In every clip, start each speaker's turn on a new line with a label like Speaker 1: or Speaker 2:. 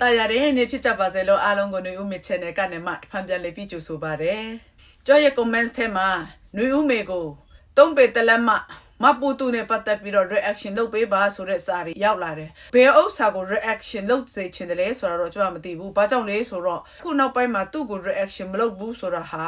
Speaker 1: တာရတယ်နေဖြစ်ကြပါစေလို့အားလုံးကိုຫນွေဦးမေ channel ကနေမှဖန်ပြန်လေးပြီးကြိုဆိုပါရစေ။ကြောရဲ့ comments ထဲမှာຫນွေဦးမေကိုသုံးပေတလက်မမပူတူနဲ့ပတ်သက်ပြီးတော့ reaction လုပ်ပေးပါဆိုတဲ့စာတွေရောက်လာတယ်။ဘယ်ဥစ္စာကို reaction လုပ်စေချင်တယ်လဲဆိုတော့ကျွန်တော်မသိဘူး။ဘာကြောင့်လဲဆိုတော့ခုနောက်ပိုင်းမှာသူ့ကို reaction မလုပ်ဘူးဆိုတာဟာ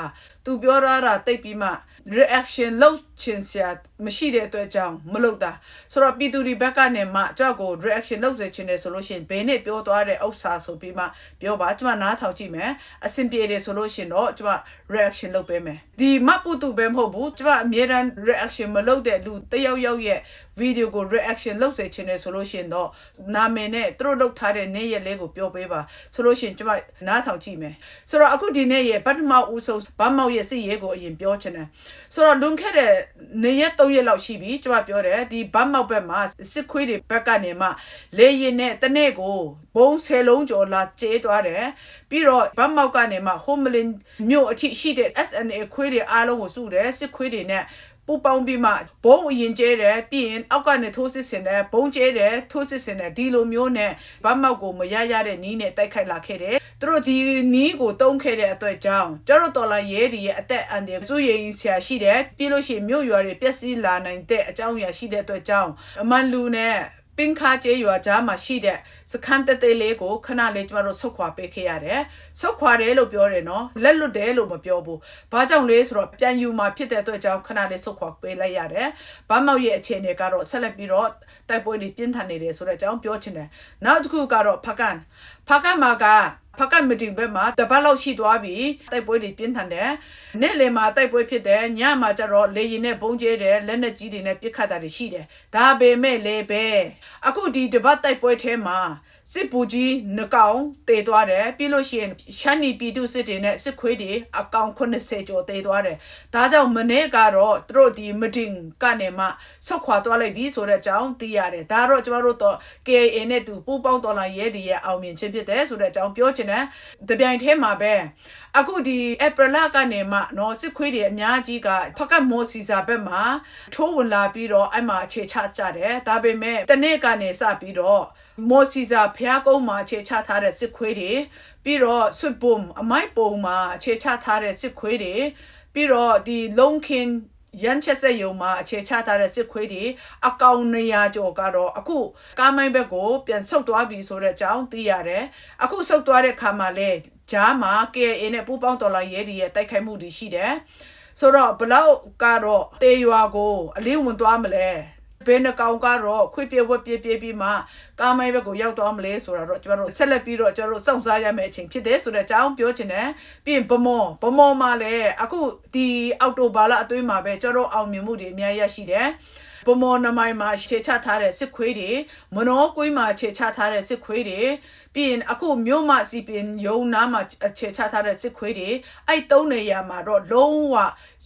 Speaker 1: သူပြောရတာတိတ်ပြီးမှ reaction လုပ်ချင်စရာမရှိတဲ့အတွက်ကြောင့်မလုပ်တာဆိုတော့ပြည်သူတွေဘက်ကနေမှကြောက်ကို reaction လုပ်စေချင်တယ်ဆိုလို့ရှိရင်ဘယ်နဲ့ပြောသွားတဲ့ဥစ္စာဆိုပြီးမှပြောပါကျွန်မနားထောင်ကြည့်မယ်အဆင်ပြေတယ်ဆိုလို့ရှိရင်တော့ကျွန်မ reaction လုပ်ပေးမယ်ဒီမပူတူပဲမဟုတ်ဘူးကျွန်မအမြဲတမ်း reaction မလုပ်တဲ့လူတယောက်ယောက်ရဲ့ video ကို reaction လုပ်စေချင်တယ်ဆိုလို့ရှိရင်တော့နာမည်နဲ့သူတို့လုပ်ထားတဲ့နေ့ရက်လေးကိုပြောပေးပါဆိုလို့ရှိရင်ကျွန်မနားထောင်ကြည့်မယ်ဆိုတော့အခုဒီနေ့ရဲ့ပထမဦးဆုံးဗမောက်ရဲ့စစ်ရေးကိုအရင်ပြောချင်တယ်ဆိုတော့လွန်ခဲ့တဲ့နေ့ရက်3ရက်လောက်ရှိပြီကျွန်မပြောတယ်ဒီဗမောက်ဘက်မှာစစ်ခွေးတွေဘက်ကနေမှလေရင်နဲ့တနေ့ကိုဘုံဆယ်လုံးကျော်လာကျဲသွားတယ်ပြီးတော့ဗမောက်ကနေမှဟိုမလင်မြို့အထိရှိတဲ့ SNA ခွေးတွေအားလုံးကိုစုတယ်စစ်ခွေးတွေနဲ့ ပူပေါင်းပြီးမှဘုံအရင်ကျဲတယ်ပြီးရင်အောက်ကနေထိုးစစ်ဆင်တယ်ဘုံကျဲတယ်ထိုးစစ်ဆင်တယ်ဒီလိုမျိုးနဲ့ဗတ်မောက်ကိုမရရတဲ့နီးနဲ့တိုက်ခိုက်လာခဲ့တယ်သူတို့ဒီနီးကိုတုံးခဲ့တဲ့အတွက်ကြောင့်ကျတော့တော်လာရဲဒီရဲ့အသက်အန္တရာယ်စုရင်ဆရာရှိတယ်ပြီးလို့ရှိရင်မြို့ရွာတွေပျက်စီးလာနိုင်တဲ့အကြောင်းအရာရှိတဲ့အတွက်ကြောင့်အမှန်လူနဲ့ ပင်ခါကျေးရွာကြားမှာရှိတဲ့စခန်းတက်သေးလေးကိုခဏလေးကျမတို့ဆုတ်ခွာပေးခဲ့ရတယ်။ဆုတ်ခွာတယ်လို့ပြောတယ်နော်။လက်လွတ်တယ်လို့မပြောဘူး။ဘာကြောင့်လဲဆိုတော့ပြန်ယူมาဖြစ်တဲ့အတွက်ကြောင့်ခဏလေးဆုတ်ခွာပေးလိုက်ရတယ်။ဘာမောက်ရဲ့အခြေအနေကတော့ဆက်လက်ပြီးတော့တိုက်ပွဲတွေပြင်းထန်နေတယ်ဆိုတဲ့အကြောင်းပြောချင်တယ်။နောက်တစ်ခုကတော့ဖကန်ဖကန်မှာက ဖကတ်မတင်ဘက်မှာတပတ်လောက်ရှိသွားပြီတိုက်ပွဲတွေပြင်းထန်တယ်နေ့လယ်မှာတိုက်ပွဲဖြစ်တယ်ညမှာကျတော့လေရင်နဲ့ဘုံကျဲတယ်လက်နက်ကြီးတွေနဲ့ပစ်ခတ်တာတွေရှိတယ်ဒါပေမဲ့လေပဲအခုဒီတပတ်တိုက်ပွဲထဲမှာစစ်ပူကြီးနှကောင်တေသွားတယ်ပြီးလို့ရှိရင်ရှမ်းနီပြည်သူစစ်တွေနဲ့စစ်ခွေးတွေအကောင်80ကျော်တေသွားတယ်ဒါကြောင့်မနေ့ကတော့သူတို့ဒီမတင်ကနေမှဆောက်ခွာသွားလိုက်ပြီဆိုတဲ့အကြောင်းသိရတယ်ဒါတော့ကျမတို့တော့ KAA နဲ့တူပူးပေါင်းတော်လာရဲဒီရဲ့အောင်မြင်ခြင်းဖြစ်တယ်ဆိုတဲ့အကြောင်းပြောချင်တယ်တပြိုင်တည်းမှာပဲအခုဒီ April လကနေမှเนาะစစ်ခွေးတွေအများကြီးကဖကတ်မော်စီစာဘက်မှာထိုးဝင်လာပြီးတော့အဲ့မှာအခြေချကြတယ်ဒါပေမဲ့တနေ့ကနေစပြီးတော့မော်စီစာဖျားကုန်းမှာအခြေချထားတဲ့စစ်ခွေးတွေပြီးတော့ဆွတ်ဘုံအမိုက်ပုံမှာအခြေချထားတဲ့စစ်ခွေးတွေပြီးတော့ဒီလုံခင် ရန်ချက်ဆက်ယုံမှာအခြေချထားတဲ့စစ်ခွေးတွေအကောင်200ကျော်ကတော့အခုကားမိုင်းဘက်ကိုပြန်ဆုတ်သွားပြီဆိုတဲ့အကြောင်းသိရတယ်အခုဆုတ်သွားတဲ့ခါမှာလဲဂျားမှာ KA နဲ့ပူးပေါင်းတော်လာရဲတွေရဲ့တိုက်ခိုက်မှုတွေရှိတယ်ဆိုတော့ဘလောက်ကတော့တေရွာကိုအလေးဝင်သွားမလဲ ဘယ်နှကောင်ကတော့ခွေပြဝက်ပြပြပြီးမှကားမိုင်းဘက်ကိုရောက်သွားမလဲဆိုတာတော့ကျွန်တော်တို့ဆက်လက်ပြီးတော့ကျွန်တော်တို့စောင့်စားရမယ့်အချိန်ဖြစ်တယ်ဆိုတဲ့အကြောင်းပြောချင်တယ်ပြီးရင်ဗမောဗမောမှာလည်းအခုဒီအောက်တိုဘာလအတွင်းမှာပဲကျွန်တော်တို့အောင်မြင်မှုတွေအများကြီးရရှိတယ်ပမော်နမိုင်မှာခြေချထားတဲ့စစ်ခွေးတွေမနောကွေးမှာခြေချထားတဲ့စစ်ခွေးတွေပြီးရင်အခုမြို့မစီပင်ယုံနာမှာခြေချထားတဲ့စစ်ခွေးတွေအဲ့သုံးနေရမှာတော့လုံးဝ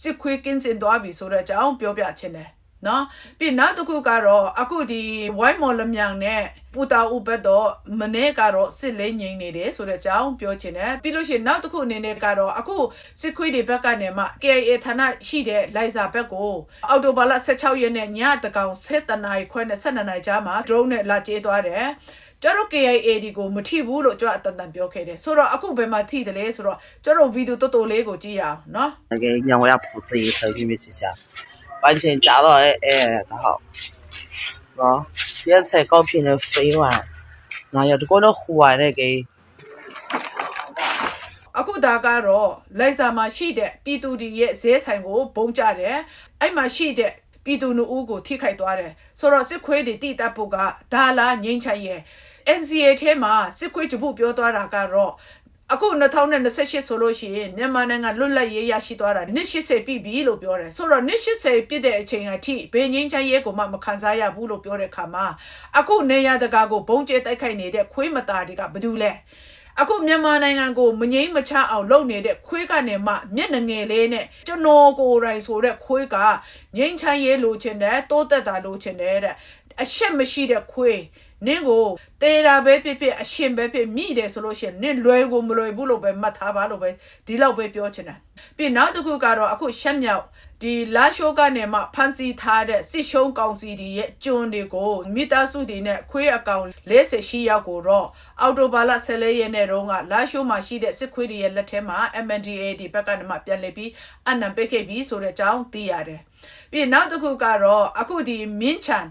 Speaker 1: စစ်ခွေးကင်းစင်သွားပြီဆိုတဲ့အကြောင်းပြောပြချင်တယ် နော်ပြီးနောက်တစ်ခုကတော့အခုဒီဝိုင်းမော်လမြောင်နဲ့ပူတာဦးဘက်တော့မနေ့ကတော့စစ်လေးငိမ့်နေတယ်ဆိုတဲ့အကြောင်းပြောချင်တယ်ပြီးလို့ရှိရင်နောက်တစ်ခုအနေနဲ့ကတော့အခုစစ်ခွေးတွေဘက်ကနေမှ KIA ဌာနရှိတဲ့လိုင်စာဘက်ကိုအော်တိုဘာလ16ရက်နေ့ညတကောင်7:00နာရီခွဲနဲ့7:00နာရီကြားမှာ drone နဲ့လာကျေးသွားတယ်ကျတော့ KIA ဒီကိုမထိဘူးလို့ကြွအတန်တန်ပြောခဲ့တယ်ဆိုတော့အခုဘယ်မှာထိတယ်လဲဆိုတော့ကျတော့ဗီဒီယိုတော်တော်လေးကိုကြည့်ရအောင်เนาะ
Speaker 2: တကယ်ညောင်ရဖို့စီဆိုပြီးမြစ်စရာ 完全夹到哎哎刚好，喏，现在高频的飞完，那要是过那户外那个，
Speaker 1: အခုဒါကတော့လိုက်စာမှာရှိတဲ့ပြည်သူတွေရဲ့ဈေးဆိုင်ကိုဘုံကြတယ်အဲ့မှာရှိတဲ့ပြည်သူနှုတ်ကိုထိခိုက်သွားတယ်ဆိုတော့စစ်ခွေးတွေတိတက်ဖို့ကဒါလာငိမ့်ချင်ရဲ့ NCA ထဲမှာစစ်ခွေးတပုပြောသွားတာကတော့ အခု2028ဆိုလို့ရှိရင်မြန်မာနိုင်ငံလွတ်လပ်ရေးရရှိသွားတာနှစ်80ပြည့်ပြီလို့ပြောတယ်ဆိုတော့နှစ်80ပြည့်တဲ့အချိန်အထိဘယ်ငင်းချမ်းရဲကိုမှမခံစားရဘူးလို့ပြောတဲ့ခါမှာအခုနေရတကာကိုဘုံကျဲတိုက်ခိုက်နေတဲ့ခွေးမသားတွေကဘာလို့လဲအခုမြန်မာနိုင်ငံကိုမငိမ့်မချအောင်လုပ်နေတဲ့ခွေးကနေမှမျက်နှငယ်လေးနဲ့ကျွန်တော်ကိုယ်တိုင်ဆိုတဲ့ခွေးကငိမ့်ချမ်းရဲလိုချင်တယ်တိုးတက်တာလိုချင်တယ်တဲ့အရှက်မရှိတဲ့ခွေး နင်းကိုတတေတာပဲဖြစ်ဖြစ်အရှင်ပဲဖြစ်မိတယ်ဆိုလို့ရှိရင်နင့်လွယ်ကိုမလွယ်ဘူးလို့ပဲမှတ်ထားပါလို့ပဲဒီလောက်ပဲပြောချင်တယ်ပြီးနောက်တစ်ခုကတော့အခုရှက်မြောက် ဒီလာရှိုးကနေမှဖန်စီထားတဲ့စစ်ရှုံးကောင်စီတွေရဲ့ကျွန်းတွေကိုမိသားစုတွေနဲ့ခွေးအကောင်40ရှိရောက်ကိုတော့အော်တိုဘာလ14ရက်နေ့တုန်းကလာရှိုးမှာရှိတဲ့စစ်ခွေးတွေရဲ့လက်ထဲမှာ MNDAA ဒီဘက်ကနေမှပြန်လည်ပြီးအနံပိတ်ခဲ့ပြီးဆိုတဲ့အကြောင်းသိရတယ်ပြီးနောက်တစ်ခုကတော့အခုဒီမင်းချန်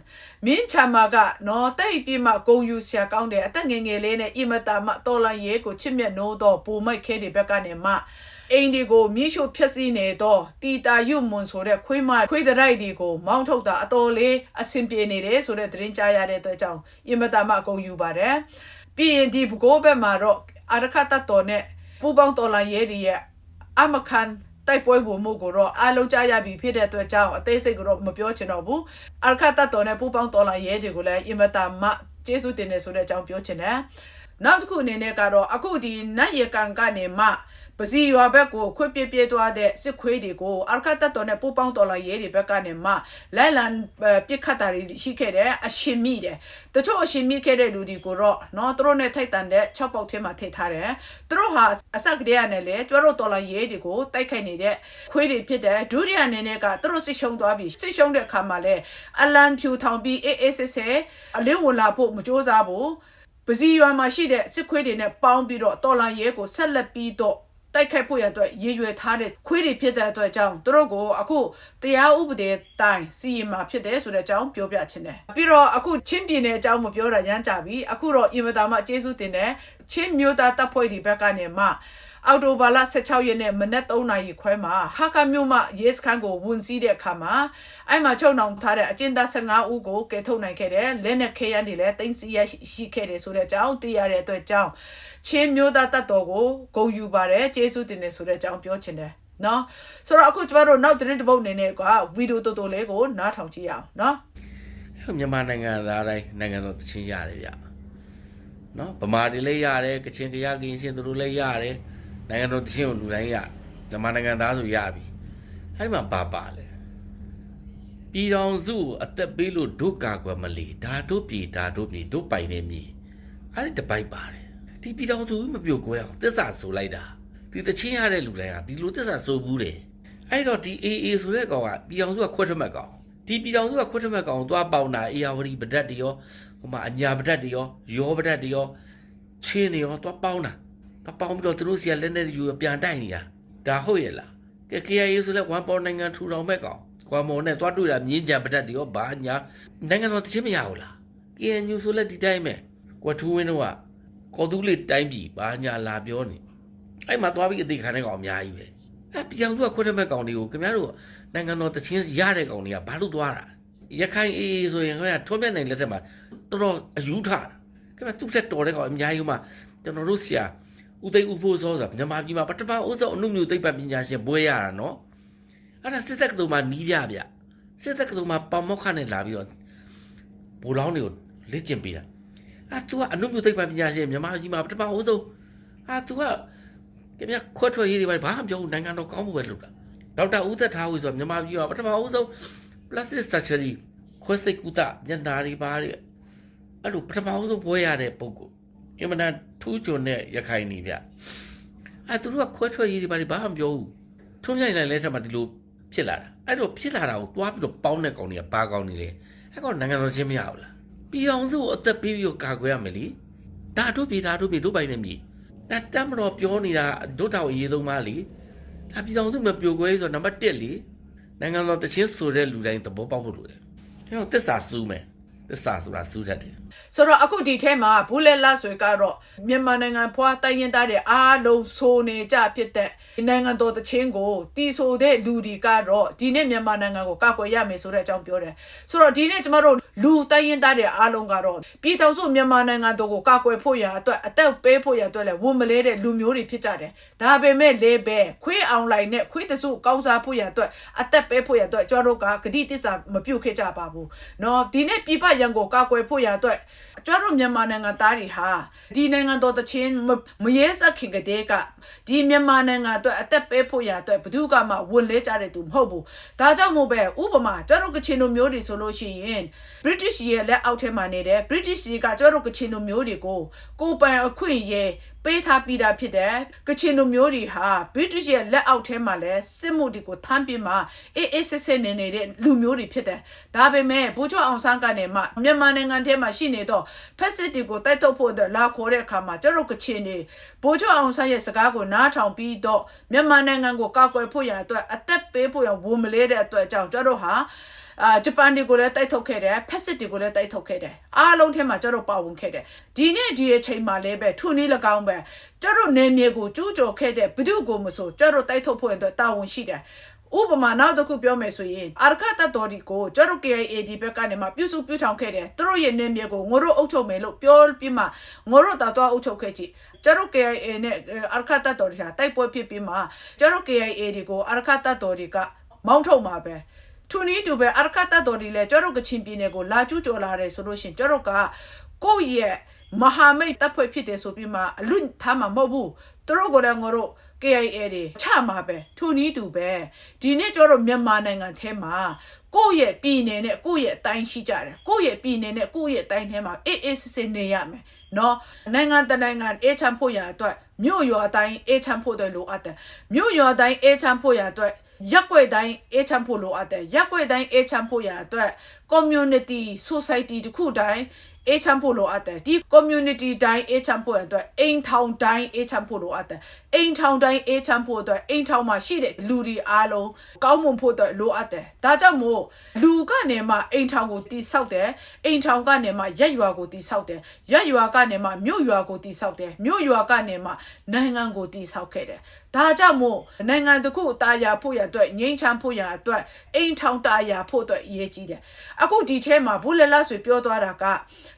Speaker 1: မင်းချန်မာကနော်တိတ်ပြီးမှဂုံယူဆရာကောင်းတယ်အသက်ငယ်ငယ်လေးနဲ့အင်မတာမှတော်လန်ရဲကိုချစ်မြတ်နိုးတော့ပူမိုက်ခဲတွေဘက်ကနေမှ အိမ်ဒီကိုမြေရှို့ဖျက်ဆီးနေတော့တီတာယုမွန်ဆိုတဲ့ခွေးမခွေးတရိုက်တွေကိုမောင်းထုတ်တာအတော်လေးအဆင်ပြေနေတယ်ဆိုတဲ့သတင်းကြားရတဲ့အတွက်ကြောင့်အင်မတာမှအကုန်ယူပါတယ်ပြီးရင်ဒီဘကိုးဘက်မှာတော့အရခတ်တတော်နဲ့ပူပေါင်းတော်လန်ရဲတွေရဲ့အမခံတိုက်ပွဲဝင်မှုကိုတော့အားလုံးကြားရပြီဖြစ်တဲ့အတွက်ကြောင့်အသေးစိတ်ကိုတော့မပြောချင်တော့ဘူးအရခတ်တတော်နဲ့ပူပေါင်းတော်လန်ရဲတွေကိုလည်းအင်မတာမှကျေးဇူးတင်တယ်ဆိုတဲ့အကြောင်းပြောချင်တယ်နောက်တစ်ခုအနေနဲ့ကတော့အခုဒီနတ်ရကန်ကနေမှ ပစီရွာဘက်ကိုခွေပြပြသွားတဲ့စစ်ခွေးတွေကိုအာခတ်တပ်တော်နဲ့ပူးပေါင်းတော်လာရေးတွေဘက်ကနေမှလိုက်လံပြစ်ခတ်တာတွေရှိခဲ့တယ်အရှင်မိတယ်တချို့အရှင်မိခဲ့တဲ့လူတွေကိုတော့နော်သူတို့နဲ့ထိုက်တန်တဲ့၆ပေါက်ထဲမှာထည့်ထားတယ်သူတို့ဟာအစကတည်းကနဲ့လေကျွဲတို့တော်လာရေးတွေကိုတိုက်ခိုက်နေတဲ့ခွေးတွေဖြစ်တယ်ဒုတိယအနေနဲ့ကသူတို့စစ်ရှုံးသွားပြီးစစ်ရှုံးတဲ့အခါမှာလဲအလံဖြူထောင်ပြီးအေးအေးဆေးဆေးအလင်းဝင်လာဖို့မကြိုးစားဘူးပစီရွာမှာရှိတဲ့စစ်ခွေးတွေနဲ့ပေါင်းပြီးတော့တော်လာရဲကိုဆက်လက်ပြီးတော့ တိုက်ခိုက်ဖို့ရအတွက်ရည်ရွယ်ထားတဲ့ခွေးတွေဖြစ်တဲ့အတွက်ကြောင့်သူတို့ကိုအခုတရားဥပဒေတိုင်းစီရင်မှာဖြစ်တယ်ဆိုတဲ့အကြောင်းပြောပြချင်တယ်ပြီးတော့အခုချင်းပြည်နယ်အကြောင်းမပြောတာရမ်းကြပြီအခုတော့အင်မတာမှကျေးဇူးတင်တယ် ချင်းမျိုးသားတပ်ဖွဲ့တွေဘက်ကနေမှအော်တိုဘာလ16ရက်နေ့မနက်3နာရီခွဲမှာဟာကာမြို့မှရဲစခန်းကိုဝင်စီးတဲ့အခါမှာအဲ့မှာချုပ်နှောင်ထားတဲ့အကျဉ်းသား15ဦးကိုကယ်ထုတ်နိုင်ခဲ့တယ်လက်နက်ခဲယမ်းတွေလည်းတင်စီရရှိခဲ့တယ်ဆိုတဲ့အကြောင်းသိရတဲ့အတွက်ကြောင့်ချင်းမျိုးသားတပ်တော်ကိုဂုဏ်ယူပါတယ်ကျေးဇူးတင်တယ်ဆိုတဲ့အကြောင်းပြောချင်တယ်နော်ဆိုတော့အခုကျမတို့နောက်သတင်းတစ်ပုဒ်အနေနဲ့ကဗီဒီယိုတော်တော်လေးကိုနားထောင်ကြည့်အောင်နော်
Speaker 3: မြန်မာနိုင်ငံသားတိုင်းနိုင်ငံတော်တချင်းရတယ်ဗျ နော်ဗမာတွေလည်းရတယ်ကချင်ကရကရင်ရှင်သူတို့လည်းရတယ်နိုင်ငံတော်တချင်းကိုလူတိုင်းရမြန်မာနိုင်ငံသားဆိုရပြီအဲ့မှာပါပါလဲပြည်တော်စုကိုအသက်ပေးလို့ဒုကာကွယ်မလီဒါတို့ပြည်ဒါတို့ပြည်တို့ပိုင်နေမြေအဲ့ဒီတပိုက်ပါတယ်ဒီပြည်တော်စုမပြုတ်ကွဲအောင်သစ္စာဆိုလိုက်တာဒီတချင်းရတဲ့လူတိုင်းဟာဒီလိုသစ္စာဆိုဘူးတယ်အဲ့တော့ဒီ AA ဆိုတဲ့ကောင်ကပြည်တော်စုကခွတ်ထွက်မဲ့ကောင်ဒီပြည်တော်စုကခွတ်ထမဲ့ကောင်သွားပေါင်တာအေယာဝတီပဒတ်တွေရော ဟိုမှာအညာပဒတ်တွေရောရောပဒတ်တွေရောချင်းတွေရောသွားပေါင်းတာသွားပေါင်းပြီးတော့သူတို့စီကလက်နဲ့ယူပြန်တိုက်နေတာဒါဟုတ်ရဲ့လားကဲ KIA ဆိုလဲ1ပေါင်နိုင်ငံထူထောင်မဲ့ကောင်ကွာမော်နဲ့သွားတွေ့တာမြင်းကြံပဒတ်တွေရောဘာညာနိုင်ငံတော်တချင်းမရဘူးလား KNU ဆိုလဲဒီတိုင်းပဲကွာထူးဝင်းတို့ကကော်တူးလေးတိုင်းပြည်ဘာညာလာပြောနေအဲ့မှာသွားပြီးအသေးခံတဲ့ကောင်အများကြီးပဲအဲ့ပြောင်သူကခွတ်ထမဲ့ကောင်တွေကိုခင်ဗျားတို့နိုင်ငံတော်တချင်းရတဲ့ကောင်တွေကဘာလို့သွားတာ ရခိုင်အေးဆိုရင်ခင်ဗျာထွန်းမြတ်နိုင်လက်ထက်မှာတော်တော်အယူထတာခင်ဗျာသူ့ထက်တော်တဲ့ကောင်အများကြီးမှာကျွန်တော်တို့ဆရာဦးသိန်းဦးဖို့စောဆိုတာမြန်မာပြည်မှာပထမဦးဆုံးအမှုမျိုးသိပ္ပံပညာရှင်ဘွဲရတာနော်အဲ့ဒါစစ်တက်ကတူမှာနီးပြဗျစစ်တက်ကတူမှာပေါမောက်ခနဲ့လာပြီးတော့ဘူလောင်းတွေကိုလက်ကျင်ပေးတာအာ तू ကအနုမျိုးသိပ္ပံပညာရှင်မြန်မာပြည်မှာပထမဦးဆုံးအာ तू ကခင်ဗျာခွတ်ထွက်ရေးတွေဘာမှမပြောဘူးနိုင်ငံတော်ကောင်းမှုပဲလုပ်တာဒေါက်တာဦးသက်ထားဝေဆိုတာမြန်မာပြည်မှာပထမဦးဆုံး plastic surgery ခွဲစိတ်ကုသညနာတွေပါတဲ့အဲ့လိုပထမဦးဆုံးဘွဲရတဲ့ပုံကိုအင်မတန်ထူးချွန်တဲ့ရခိုင်နေဗျအဲ့သူတို့ကခွဲထွက်ရေးတွေဘာတွေဘာမှမပြောဘူးထုံးမြိုင်နိုင်လဲထက်မှဒီလိုဖြစ်လာတာအဲ့တော့ဖြစ်လာတာကိုသွားပြီးတော့ပေါင်းတဲ့ကောင်တွေကဘာကောင်နေလဲအဲ့ကောင်နိုင်ငံတော်ချင်းမရဘူးလားပြည်အောင်စုကိုအသက်ပေးပြီးတော့ကာကွယ်ရမယ်လေဒါတို့ပြည်ဒါတို့ပြည်တို့ပိုင်နေပြီဒါတက်မတော်ပြောနေတာဒုတောင်အရေးဆုံးပါလေဒါပြည်အောင်စုမပြိုကွဲဆိုတော့နံပါတ်1လေ နိုင်ငံတော်တချင်းဆိုတဲ့လူတိုင်းသဘောပေါက်ဖို့လိုတယ်အဲ့တော့တစ္ဆာစူးမယ် တစ္ဆာဆိုတာစူးတတ်တယ်
Speaker 1: ဆိုတော့အခုဒီထဲမှာဘူးလက်လက်ဆွေကတော့မြန်မာနိုင်ငံဖွာတိုင်းရင်းသားတွေအားလုံးဆိုနေကြဖြစ်တဲ့ဒီနိုင်ငံတော်တချင်းကိုတီးဆိုတဲ့လူတွေကတော့ဒီနေ့မြန်မာနိုင်ငံကိုကာကွယ်ရမယ်ဆိုတဲ့အကြောင်းပြောတယ်ဆိုတော့ဒီနေ့ကျမတို့လူတိုင်းရင်းသားတွေအားလုံးကတော့ပြည်ထောင်စုမြန်မာနိုင်ငံတော်ကိုကာကွယ်ဖို့ရန်အတွက်အသက်ပေးဖို့ရန်အတွက်လည်းဝန်မလဲတဲ့လူမျိုးတွေဖြစ်ကြတယ်ဒါပေမဲ့လေပဲခွေးအောင်လိုက်နဲ့ခွေးတစုကောင်းစားဖို့ရန်အတွက်အသက်ပေးဖို့ရန်အတွက်ကျမတို့ကဂတိတစ္ဆာမပြုတ်ခဲ့ကြပါဘူးเนาะဒီနေ့ပြပရ ရန်ကိုကာကွယ်ဖို့ရအတွက်ကျွတ်တို့မြန်မာနိုင်ငံသားတွေဟာဒီနိုင်ငံတော်တချင်းမမရဲစက်ခင်ကတဲ့ကဒီမြန်မာနိုင်ငံအတွက်အသက်ပေးဖို့ရအတွက်ဘယ်သူကမှဝန်လေးကြတဲ့သူမဟုတ်ဘူးဒါကြောင့်မို့ပဲဥပမာကျွတ်တို့ကချင်တို့မျိုးတွေဆိုလို့ရှိရင် British ရဲ့လက်အောက်ထဲမှာနေတယ် British ကကျွတ်တို့ကချင်တို့မျိုးတွေကိုကိုယ်ပိုင်အခွင့်အရေး ပေးထားပြီးသားဖြစ်တယ်ကချင်တို့မျိုးတွေဟာ British ရဲ့လက်အောက်ထဲမှာလဲစစ်မှုတွေကိုထမ်းပြီးမှအေးအေးစစ်စစ်နေနေတဲ့လူမျိုးတွေဖြစ်တယ်ဒါပေမဲ့ဘိုးချောအောင်ဆန်းကနေမှမြန်မာနိုင်ငံထဲမှာရှိနေတော့ဖက်စစ်တွေကိုတိုက်ထုတ်ဖို့အတွက်လာခေါ်တဲ့အခါမှာကျတို့ကချင်တွေဘိုးချောအောင်ဆန်းရဲ့စကားကိုနားထောင်ပြီးတော့မြန်မာနိုင်ငံကိုကာကွယ်ဖို့ရအတွက်အသက်ပေးဖို့ရဝန်မလေးတဲ့အတွက်ကြောင့်ကျတို့ဟာ အာဂျပန်တွေကိုလည်းတိုက်ထုတ်ခဲ့တယ်ဖက်စစ်တွေကိုလည်းတိုက်ထုတ်ခဲ့တယ်အားလုံးထဲမှာကျတော့ပါဝင်ခဲ့တယ်ဒီနေ့ဒီအချိန်မှာလည်းပဲထုနည်း၎င်းပဲကျတော့နေမြေကိုကျူးကျော်ခဲ့တဲ့ဘု து ကိုမဆိုကျတော့တိုက်ထုတ်ဖို့အတွက်တာဝန်ရှိတယ်ဥပမာနောက်တစ်ခုပြောမယ်ဆိုရင်အာရခတတော်ဒီကိုကျတော့ KIAD ဘက်ကနေမှပြုစုပြုထောင်ခဲ့တယ်သူတို့ရဲ့နေမြေကိုငိုတို့အုပ်ချုပ်မယ်လို့ပြောပြီးမှငိုတို့တာတော့အုပ်ချုပ်ခဲ့ကြည့်ကျတော့ KIA နဲ့အာရခတတော်ဒီဟာတိုက်ပွဲဖြစ်ပြီးမှကျတော့ KIA ဒီကိုအာရခတတော်ဒီကမောင်းထုတ်မှာပဲ ထူနီတူပဲအရကတတော်ဒီလဲကျတော့ကချင်ပြည်နယ်ကိုလာကျူးကျော်လာတယ်ဆိုလို့ရှရင်ကျတော့ကကိုယ့်ရဲ့မဟာမိတ်တပ်ဖွဲ့ဖြစ်တယ်ဆိုပြီးမှအလွတ်ထားမှာမဟုတ်ဘူးသူတို့ကလည်းငါတို့ KIA တွေချမှာပဲထူနီတူပဲဒီနေ့ကျတော့မြန်မာနိုင်ငံထဲမှာကိုယ့်ရဲ့ပြည်နယ်နဲ့ကိုယ့်ရဲ့အတိုင်းရှိကြတယ်ကိုယ့်ရဲ့ပြည်နယ်နဲ့ကိုယ့်ရဲ့အတိုင်းထဲမှာအေးအေးစစ်စစ်နေရမယ်နော်နိုင်ငံတကာနိုင်ငံအေးချမ်းဖို့ရအတွက်မြို့ရွာတိုင်းအေးချမ်းဖို့တွေလိုအပ်တယ်မြို့ရွာတိုင်းအေးချမ်းဖို့ရအတွက် ရက်ွက်တိုင်းအေးချမ်းဖို့လိုအပ်တယ်ရက်ွက်တိုင်းအေးချမ်းဖို့ရအတွက် community society တစ်ခုတိုင်းအေးချမ်းဖို့လိုအပ်တယ်ဒီ community တိုင်းအေးချမ်းဖို့ရအတွက်အိမ်ထောင်တိုင်းအေးချမ်းဖို့လိုအပ်တယ် အိမ်ထောင်တိုင်းအေးချမ်းဖို့အတွက်အိမ်ထောင်မှာရှိတဲ့လူတွေအားလုံးကောင်းမွန်ဖို့အတွက်လိုအပ်တယ်ဒါကြောင့်မို့လူကနေမှအိမ်ထောင်ကိုတိဆောက်တယ်အိမ်ထောင်ကနေမှရက်ရွာကိုတိဆောက်တယ်ရက်ရွာကနေမှမြို့ရွာကိုတိဆောက်တယ်မြို့ရွာကနေမှနိုင်ငံကိုတိဆောက်ခဲ့တယ်ဒါကြောင့်မို့နိုင်ငံတစ်ခုတာယာဖို့ရအတွက်ငြိမ်းချမ်းဖို့ရအတွက်အိမ်ထောင်တာယာဖို့အတွက်အရေးကြီးတယ်အခုဒီထဲမှာဘူးလက်လက်ဆိုပြောသွားတာက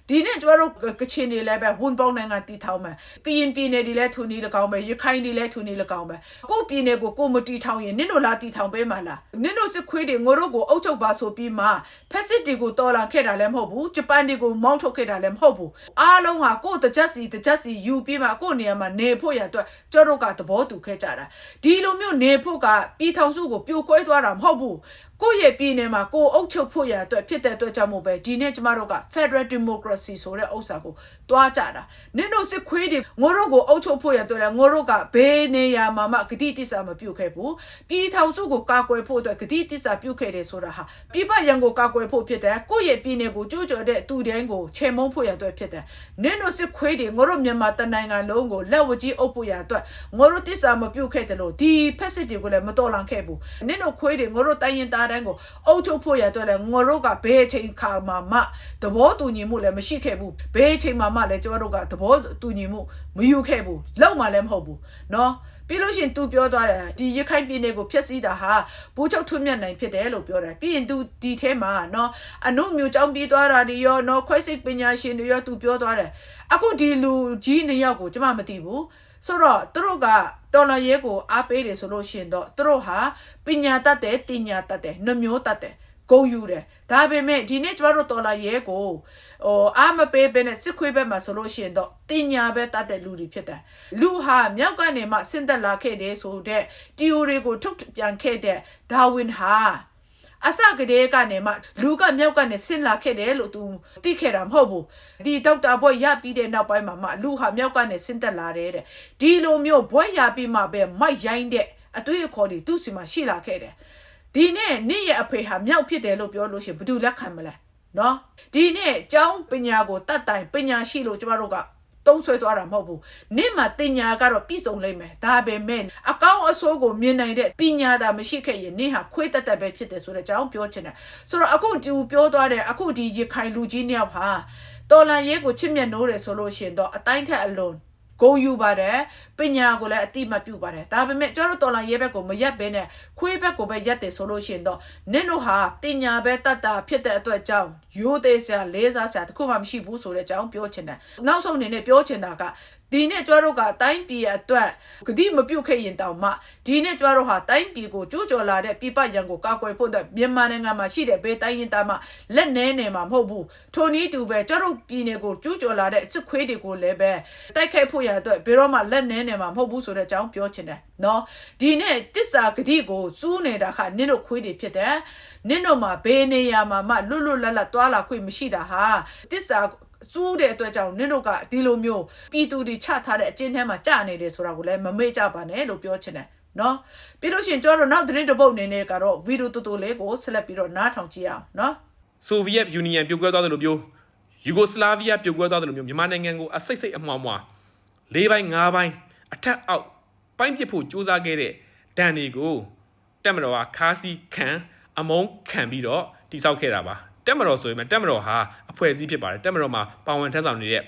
Speaker 1: ဒီနေ့ကျမတို့ကချင်တွေလည်းပဲဝန်ပေါင်းနိုင်ငံတည်ထောင်မယ်ကရင်ပြည်နယ်တွေလည်းထူနေ၎င်းပဲရခိုင်တွေလည်းထူနေ၎င်းပဲကိုယ့်ပြည်နယ်ကိုကိုယ်မတည်ထောင်ရင်နင့်တို့လာတည်ထောင်ပေးမှာလားနင့်တို့စစ်ခွေးတွေငိုတို့ကိုအုပ်ချုပ်ပါဆိုပြီးမှဖက်စစ်တွေကိုတော်လာခဲ့တာလည်းမဟုတ်ဘူးဂျပန်တွေကိုမောင်းထုတ်ခဲ့တာလည်းမဟုတ်ဘူးအားလုံးဟာကိုယ့်တကြက်စီတကြက်စီယူပြီးမှကိုယ့်နေရာမှာနေဖို့ရအတွက်ကျတို့ကသဘောတူခဲ့ကြတာဒီလိုမျိုးနေဖို့ကပြည်ထောင်စုကိုပြိုကွဲသွားတာမဟုတ်ဘူးကိုယ့်ရဲ့ပြည်နယ်မှာကိုယ်အုပ်ချုပ်ဖို့ရအတွက်ဖြစ်တဲ့အတွက်ကြောင့်မို့ပဲဒီနေ့ကျမတို့က Federal Democracy ဆိုတဲ့ဥစ္စာကိုတွားကြတာနင်တို့စစ်ခွေးတွေငိုတို့ကိုအုပ်ချုပ်ဖို့ရအတွက်လည်းငိုတို့ကဘေးနေရာမှာမှဂတိတစ္ဆာမပြုတ်ခဲ့ဘူးပြည်ထောင်စုကိုကာကွယ်ဖို့အတွက်ဂတိတစ္ဆာပြုတ်ခဲ့တယ်ဆိုတာဟာပြည်ပရန်ကိုကာကွယ်ဖို့ဖြစ်တယ်ကိုယ့်ရဲ့ပြည်နယ်ကိုကြိုးကြော်တဲ့သူတိုင်းကိုချေမုန်းဖို့ရအတွက်ဖြစ်တယ်နင်တို့စစ်ခွေးတွေငိုတို့မြန်မာတနိုင်ငံလုံးကိုလက်ဝကြီးအုပ်ဖို့ရအတွက်ငိုတို့တစ္ဆာမပြုတ်ခဲ့တယ်လို့ဒီဖက်စစ်တွေကိုလည်းမတော်လန်ခဲ့ဘူးနင်တို့ခွေးတွေငိုတို့တိုင်းရင်သားတန်းကိုအုပ်ချုပ်ဖို့ရအတွက်လည်းငါတို့ကဘယ်အချိန်ခါမှမှသဘောတူညီမှုလည်းမရှိခဲ့ဘူးဘယ်အချိန်မှမှလည်းကျွန်တော်တို့ကသဘောတူညီမှုမယူခဲ့ဘူးလောက်မှလည်းမဟုတ်ဘူးเนาะပြီးလို့ရှင်သူပြောသွားတယ်ဒီရခိုင်ပြည်နယ်ကိုဖျက်ဆီးတာဟာဘိုးချုပ်ထွတ်မြတ်နိုင်ဖြစ်တယ်လို့ပြောတယ်ပြီးရင်သူဒီထဲမှာเนาะအနုမျိုးကြောင့်ပြီးသွားတာတွေရောเนาะခွဲစိတ်ပညာရှင်တွေရောသူပြောသွားတယ်အခုဒီလူကြီးနှစ်ယောက်ကိုကျွန်မမသိဘူး ဆိုတော့သူတို့ကတော်လရဲကိုအားပေးတယ်ဆိုလို့ရှိရင်တော့သူတို့ဟာပညာတတ်တယ်တင်ညာတတ်တယ်နှမျိုးတတ်တယ်ဂုံယူတယ်ဒါပေမဲ့ဒီနေ့ကျမတို့တော်လာရဲကိုဟိုအာမပေးပဲနဲ့စစ်ခွေးဘက်မှာဆိုလို့ရှိရင်တော့တင်ညာပဲတတ်တဲ့လူတွေဖြစ်တယ်လူဟာမြောက်ကနေမှဆင်းသက်လာခဲ့တယ်ဆိုတဲ့တီယိုတွေကိုထုတ်ပြန်ခဲ့တဲ့ဒါဝင်ဟာ အစကတည်းကနေမှလူကမြောက်ကနေဆင်းလာခဲ့တယ်လို့သူသိခဲ့တာမဟုတ်ဘူးဒီဒေါက်တာဘွဲ့ရပြီးတဲ့နောက်ပိုင်းမှာမှလူဟာမြောက်ကနေဆင်းသက်လာတယ်တဲ့ဒီလိုမျိုးဘွဲ့ရပြီးမှပဲမိုက်ရိုင်းတဲ့အတွေ့အခေါ်တွေသူ့စီမှာရှိလာခဲ့တယ်ဒီနေ့နေ့ရဲ့အဖေဟာမြောက်ဖြစ်တယ်လို့ပြောလို့ရှိရင်ဘယ်သူလက်ခံမလဲနော်ဒီနေ့ကျောင်းပညာကိုတတ်တိုင်ပညာရှိလို့ကျမတို့က တုံးဆွဲသွားတာမဟုတ်ဘူးနေ့မှာတင်ညာကတော့ပြည့်စုံလိမ့်မယ်ဒါပေမဲ့အကောင့်အဆိုးကိုမြင်နိုင်တဲ့ပညာသာမရှိခဲ့ရင်နေ့ဟာခွေးတက်တက်ပဲဖြစ်တယ်ဆိုတဲ့အကြောင်းပြောချင်တယ်ဆိုတော့အခုဒီပြောသွားတယ်အခုဒီရခိုင်လူကြီးနှစ်ယောက်ဟာတော်လန်ရဲကိုချစ်မြတ်နိုးတယ်ဆိုလို့ရှိရင်တော့အတိုင်းထက်အလွန်ဂုံယူပါတယ်ပညာကိုလည်းအတိမပြုတ်ပါတယ်ဒါပေမဲ့ကျွန်တော်တို့တော်လာရဲဘက်ကိုမရက်ဘဲနဲ့ခွေးဘက်ကိုပဲရက်တယ်ဆိုလို့ရှိရင်တော့နင့်တို့ဟာတင်ညာပဲတတ်တာဖြစ်တဲ့အတွက်ကြောင့်ရိုးသေးစရာလေးစားစရာတခုမှမရှိဘူးဆိုတဲ့အကြောင်းပြောချင်တယ်နောက်ဆုံးအနေနဲ့ပြောချင်တာကဒီနေ့ကျွားတို့ကတိုင်းပြည်အတွက်ဂတိမပြုတ်ခဲ့ရင်တောင်မှဒီနေ့ကျွားတို့ဟာတိုင်းပြည်ကိုကျူးကျော်လာတဲ့ပြပရန်ကိုကာကွယ်ဖို့အတွက်မြန်မာနိုင်ငံမှာရှိတဲ့ဘေးတိုင်းရင်သားမှလက်နဲနေမှာမဟုတ်ဘူးထိုနည်းတူပဲကျွားတို့ပြည်နယ်ကိုကျူးကျော်လာတဲ့စစ်ခွေးတွေကိုလည်းပဲတိုက်ခိုက်ဖို့ရန်အတွက်ဘယ်တော့မှလက်နဲနေမှာမဟုတ်ဘူးဆိုတဲ့အကြောင်းပြောချင်တယ်နော်ဒီနေ့တစ္ဆာဂတိကိုစူးနေတာခါနင့်တို့ခွေးတွေဖြစ်တယ်နင့်တို့မှာဘေးနေရာမှာမှလွတ်လွတ်လပ်လပ်သွားလာခွင့်မရှိတာဟာတစ္ဆာစူးတဲ့အတွက်ကြောင့်နင့်တို့ကဒီလိုမျိုးပြည်သူတွေချထားတဲ့အကျဉ်းထဲမှာကြာနေတယ်ဆိုတာကိုလည်းမမေ့ကြပါနဲ့လို့ပြောချင်တယ်နော်ပြီးလို့ရှိရင်ကျွန်တော်တို့နောက်သတင်းတစ်ပုတ်အနေနဲ့ကတော့ဗီဒီယိုတူတူလေးကိုဆက်လက်ပြီးတော့နားထောင်ကြည့်အောင်နော်
Speaker 4: ဆိုဗီယက်ယူနီယံပြုတ်ကွဲသွားတယ်လို့မျိုးယူဂိုစလာဗီးယားပြုတ်ကွဲသွားတယ်လို့မျိုးမြန်မာနိုင်ငံကိုအစိတ်စိတ်အမွှားမွှား၄ပိုင်း၅ပိုင်း အထက်အောက်ပိုင်းပစ်ဖို့ကြိုးစားခဲ့တဲ့ဒန်တွေကိုတက်မတော်ကခါစီခံအမုန်းခံပြီးတော့တိဆောက်ခဲ့တာပါတက်မတော်ဆိုရင်တက်မတော်ဟာအဖွဲ့အစည်းဖြစ်ပါတယ်တက်မတော်မှာပါဝင်ထမ်းဆောင်နေတဲ့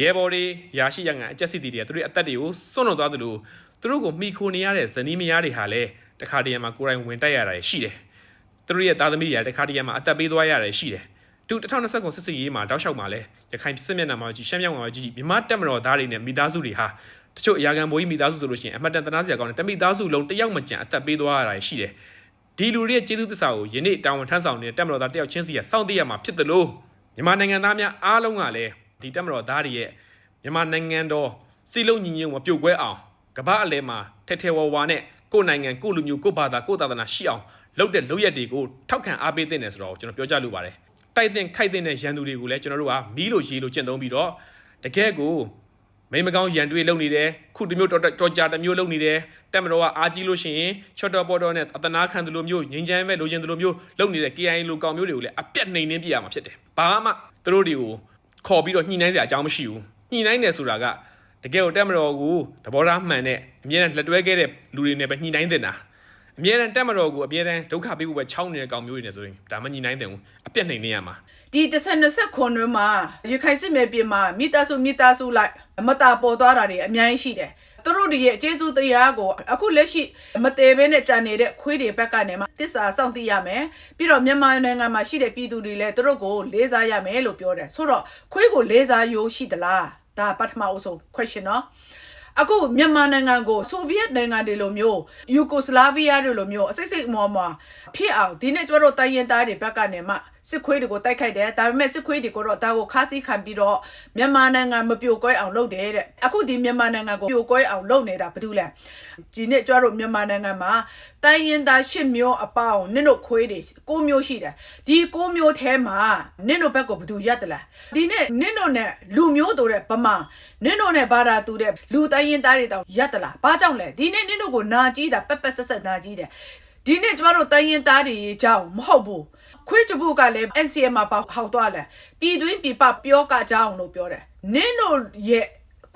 Speaker 4: ရဲဘော်တွေရာရှိရငံအကြက်စစ်တီတွေကသူတို့အသက်တွေကိုစွန့်လွတ်သွားသလိုသူတို့ကိုမိခိုနေရတဲ့ဇနီးမယားတွေဟာလည်းတခါတည်းမှာကိုယ်တိုင်ဝင်တိုက်ရတာရှိတယ်သူတို့ရဲ့သားသမီးတွေကတခါတည်းမှာအသက်ပေးသွားရတယ်ရှိတယ်။သူ2020ခုစစ်စစ်ရေးမှာတောက်လျှောက်မှာလဲရခိုင်စစ်မျက်နှာမှာကြည့်ရှမ်းမြောက်မှာကြည့်မြန်မာတက်မတော်သားတွေနဲ့မိသားစုတွေဟာ တချို့အရာခံဘိုးကြီးမိသားစုဆိုလို့ရှိရင်အမှတ်တန်သနာစရာကောင်းတယ်တမိသားစုလုံးတယောက်မကြံအသက်ပေးသွားရတာရှိတယ်။ဒီလူတွေရဲ့ကျေးဇူးသစ္စာကိုယနေ့တာဝန်ထမ်းဆောင်နေတဲ့တက်မတော်သားတယောက်ချင်းစီကစောင့်သိရမှာဖြစ်တယ်လို့မြန်မာနိုင်ငံသားများအားလုံးကလည်းဒီတက်မတော်သားတွေရဲ့မြန်မာနိုင်ငံတော်စီလုံးညီညွတ်မပြုတ်ကွဲအောင်ကမ္ဘာအလဲမှာထဲထဲဝါဝါနဲ့ကိုယ်နိုင်ငံကိုယ်လူမျိုးကိုယ်ဘာသာကိုယ်သာသနာရှိအောင်လုပ်တဲ့လုပ်ရက်တွေကိုထောက်ခံအားပေးတဲ့တယ်ဆိုတော့ကျွန်တော်ပြောကြလိုပါတယ်တိုက်တဲ့ခိုက်တဲ့ရန်သူတွေကိုလည်းကျွန်တော်တို့ကမီးလိုရေလိုကျင့်သုံးပြီးတော့တကယ်ကို မိမကောင်းရန်တွေးလုပ်နေတယ်ခုတစ်မျိုးတော်တော်ကြာတစ်မျိုးလုပ်နေတယ်တက်မတော်ကအားကြီးလို့ရှိရင်ချော့တော်ပေါ်တော်နဲ့အတနာခံသလိုမျိုးငင်းချမ်းမဲ့လိုချင်သလိုမျိုးလုပ်နေတဲ့ KIA လိုကောင်မျိုးတွေကိုလည်းအပြတ်နှိမ်နှင်းပြရမှာဖြစ်တယ်ဘာမှသူတို့တွေကိုခေါ်ပြီးတော့ညှိနှိုင်းစရာအကြောင်းမရှိဘူးညှိနှိုင်းတယ်ဆိုတာကတကယ်ကိုတက်မတော်ကိုသဘောထားမှန်တဲ့အမြဲတမ်းလက်တွဲခဲ့တဲ့လူတွေနဲ့ပဲညှိနှိုင်းတင်တာ အမြဲတမ်းတက်မတော်ကိုအမြဲတမ်းဒုက္ခပေးဖို့ပဲချောင်းနေတဲ့ကောင်မျိုးတွေနေဆိုရင်ဒါမှညီနိုင်တယ်ဘူးအပြက်နှိမ်နေရမှာ
Speaker 1: ဒီ1029ခုမှာရခိုင်စစ်မြေပြင်မှာမိသားစုမိသားစုလိုက်မတာပေါ်သွားတာတွေအများကြီးရှိတယ်သူတို့တွေရဲ့ကျေးဇူးတရားကိုအခုလက်ရှိမတည်ဘဲနဲ့ကြံနေတဲ့ခွေးတွေဘက်ကနေမှတစ္ဆာစောင့်သိရမယ်ပြီးတော့မြန်မာနိုင်ငံမှာရှိတဲ့ပြည်သူတွေလည်းသူတို့ကိုလေးစားရမယ်လို့ပြောတယ်ဆိုတော့ခွေးကိုလေးစားရိုးရှိသလားဒါပထမအဆုံး question နော် အခုမြန်မာနိုင်ငံကိုဆိုဗီယက်နိုင်ငံတွေလိုမျိုးယူဂိုစလာဗီးယားတွေလိုမျိုးအစိတ်စိတ်အမော်မှာဖြစ်အောင်ဒီနေ့ကျွန်တော်တို့တိုင်းရင်သားတွေဘက်ကနေမှ စစ်ခွေးတွေကိုတိုက်ခိုက်တယ်ဒါပေမဲ့စစ်ခွေးတွေကိုတော့ဒါကိုခါးစည်းခံပြီးတော့မြန်မာနိုင်ငံမပြိုကွဲအောင်လုပ်တယ်တဲ့အခုဒီမြန်မာနိုင်ငံကိုပြိုကွဲအောင်လုပ်နေတာဘာလို့လဲဒီနေ့ကျွန်တော်တို့မြန်မာနိုင်ငံမှာတိုင်းရင်သားရှစ်မျိုးအပေါင်းနင့်တို့ခွေးတွေကိုးမျိုးရှိတယ်ဒီကိုးမျိုးထဲမှာနင့်တို့ဘက်ကိုဘယ်သူရက်တလားဒီနေ့နင့်တို့နဲ့လူမျိုးတို့တဲ့ဗမာနင့်တို့နဲ့ဘာသာတူတဲ့လူတိုင်းရင်သားတွေတောင်ရက်တလားဘာကြောင့်လဲဒီနေ့နင့်တို့ကိုနာကြီးတာပက်ပက်ဆက်ဆက်နာကြီးတယ် ဒီနေ့ကျမတို့တိုင်းရင်သားတွေကြောင့်မဟုတ်ဘူးခွေးချဘူးကလည်း NCM မှာပေါဟောက်သွားတယ်ပြည်တွင်းပြည်ပပြောကကြောင်းလို့ပြောတယ်နင့်တို့ရဲ့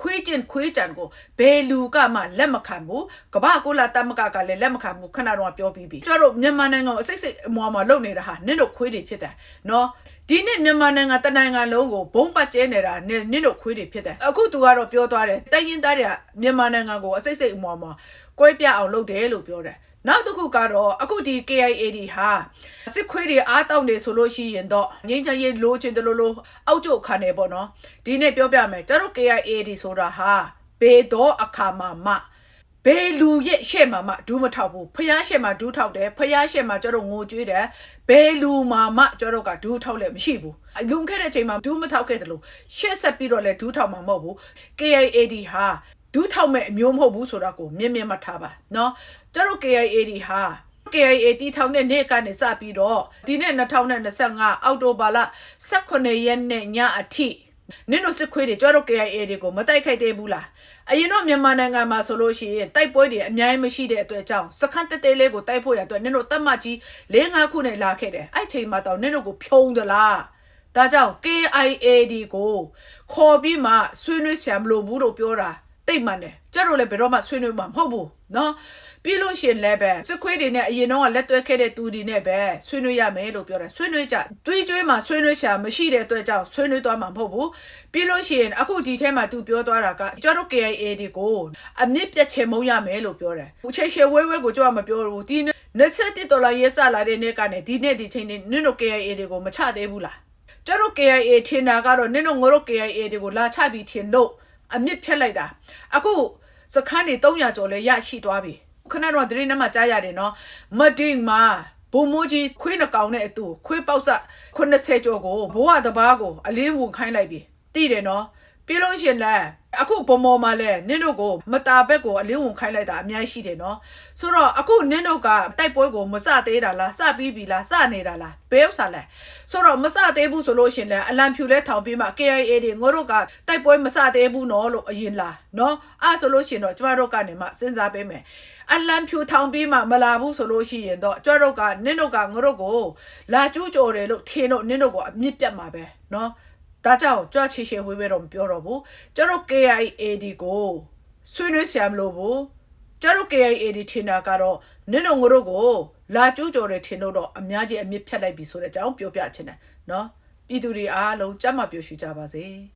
Speaker 1: ခွေးကျင်ခွေးကြံကိုဘယ်လူကမှလက်မခံဘူးကမ္ဘာကိုလာတမကကလည်းလက်မခံဘူးခဏတော့ပြောပြီးပြီကျတို့မြန်မာနိုင်ငံကိုအစိတ်စိတ်အမွားမှာလုပ်နေတာဟာနင့်တို့ခွေးတွေဖြစ်တယ်နော်ဒီနေ့မြန်မာနိုင်ငံတနိုင်ငံလုံးကိုဘုံပတ်ကျဲနေတာနင့်နင့်တို့ခွေးတွေဖြစ်တယ်အခုသူကတော့ပြောသွားတယ်တိုင်းရင်းသားတွေကမြန်မာနိုင်ငံကိုအစိတ်စိတ်အမွားမှာကွဲပြားအောင်လုပ်တယ်လို့ပြောတယ် နောက်တစ်ခုကတော့အခုဒီ KIAD ဟာစစ်ခွေးတွေအားတောင်းနေဆိုလို့ရှိရင်တော့ငင်းချင်ရေးလိုချင်တယ်လို့လို့အောက်ကျခံနေပေါ့နော်ဒီနေ့ပြောပြမယ်ကျတို့ KIAD ဆိုတာဟာဘေတော့အခါမှာမှဘယ်လူရဲ့ရှေ့မှာမှဒူးမထောက်ဘူးဖျားရှေ့မှာဒူးထောက်တယ်ဖျားရှေ့မှာကျတို့ငိုကြွေးတယ်ဘယ်လူမှာမှကျတို့ကဒူးထောက်လည်းမရှိဘူးလွန်ခဲ့တဲ့အချိန်မှာဒူးမထောက်ခဲ့တယ်လို့ရှေ့ဆက်ပြီးတော့လည်းဒူးထောက်မှာမဟုတ်ဘူး KIAD ဟာ ဒူးထောက်မဲ့အမျိုးမဟုတ်ဘူးဆိုတာကိုမြင်မြင်မှတ်ထားပါเนาะကျတို့ KIAD ဟာ KIA တီထောင်တဲ့နေ့ကနေစပြီးတော့ဒီနေ့2025အောက်တိုဘာလ18ရက်နေ့ညအထိနင်တို့စစ်ခွေးတွေကြွတော့ KIA တွေကိုမတိုက်ခိုက်သေးဘူးလားအရင်တော့မြန်မာနိုင်ငံမှာဆိုလို့ရှိရင်တိုက်ပွဲတွေအများကြီးမရှိတဲ့အတွက်ကြောင့်စခန်းတက်တဲလေးကိုတိုက်ဖို့ရအတွက်နင်တို့တတ်မှတ်ကြီး၄၅ခုနဲ့လာခဲ့တယ်အဲ့ချိန်မှာတော့နင်တို့ကိုဖြုံးသလားဒါကြောင့် KIAD ကိုခေါ်ပြီးမှဆွေးနွေးဆရာမလို့ဘူးလို့ပြောတာ တိတ်မှန်တယ်ကျတို့လည်းဘယ်တော့မှဆွေးနွေးမှာမဟုတ်ဘူးနော်ပြီးလို့ရှင်လည်းပဲစခွေးတွေနဲ့အရင်တော့လက်သွဲခဲ့တဲ့သူတွေနဲ့ပဲဆွေးနွေးရမယ်လို့ပြောတယ်ဆွေးနွေးကြတွေးကြွေးမှာဆွေးနွေးချာမရှိတဲ့အတွက်ကြောင့်ဆွေးနွေးသွားမှာမဟုတ်ဘူးပြီးလို့ရှင်အခုဒီထဲမှာသူပြောသွားတာကကျတို့ KIA တွေကိုအမြင့်ပြတ်ချေမုံရမယ်လို့ပြောတယ်အချက်ရှယ်ဝဲဝဲကိုကျမပြောဘူးဒီနေ့ချက်တစ်ဒေါ်လာရေးစလာတဲ့နေ့ကနေဒီနေ့ဒီချိန်နေနင့်တို့ KIA တွေကိုမချသေးဘူးလားကျတို့ KIA ထင်တာကတော့နင့်တို့ငါတို့ KIA တွေကိုလာချပြီးထင်လို့ အမြင့်ဖြတ်လိုက်တာအခုစခန်းတွေ300ကျော်လဲရရှိသွားပြီခဏတော့သတင်းထဲမှာကြားရတယ်နော်မဒင်းမှာဘုံမိုးကြီးခွေးနှကောင်နဲ့အတူခွေးပေါက်စ80ကျော်ကိုဘိုးကတပားကိုအလင်းဝင်ခိုင်းလိုက်ပြီတိတယ်နော်ပြီးလို့ရှရင်လဲ အခုဘုံမော်မှာလဲနင်းတို့ကိုမတာဘက်ကိုအလင်းဝင်ခိုင်းလိုက်တာအများကြီးရှိတယ်နော်ဆိုတော့အခုနင်းတို့ကတိုက်ပွဲကိုမစသေးတာလားစပြီးပြီလားစနေတာလားဘယ်ဥစ္စာလဲဆိုတော့မစသေးဘူးဆိုလို့ရှရင်လဲအလံဖြူလဲထောင်ပြီးမှ KIA တွေငါတို့ကတိုက်ပွဲမစသေးဘူးနော်လို့အရင်လားနော်အဲ့ဆိုလို့ရှရင်တော့ကျမတို့ကနေမှစဉ်းစားပေးမယ်အလံဖြူထောင်ပြီးမှမလာဘူးဆိုလို့ရှိရင်တော့ကျမတို့ကနင်းတို့ကငါတို့ကိုလာကျူးကြော်တယ်လို့ထင်လို့နင်းတို့ကိုအမြင့်ပြတ်မှာပဲနော် ဒါကြောင့်ကြွချီရှေဝေးပဲတော့မပြောတော့ဘူးကျွန်တော် KIAD ကိုဆွေးနွေးဆရာမလို့ဘူးကျွန်တော် KIAD ထင်တာကတော့နင့်တို့ငါတို့ကို လာကျူးကျော်တယ်ထင်တော့အများကြီးအမြင့်ဖြတ်လိုက်ပြီဆိုတဲ့အကြောင်းပြောပြချင်တယ်နော်ပြည်သူတွေအားလုံးကြမ်းမပျော်ရွှင်ကြပါစေ။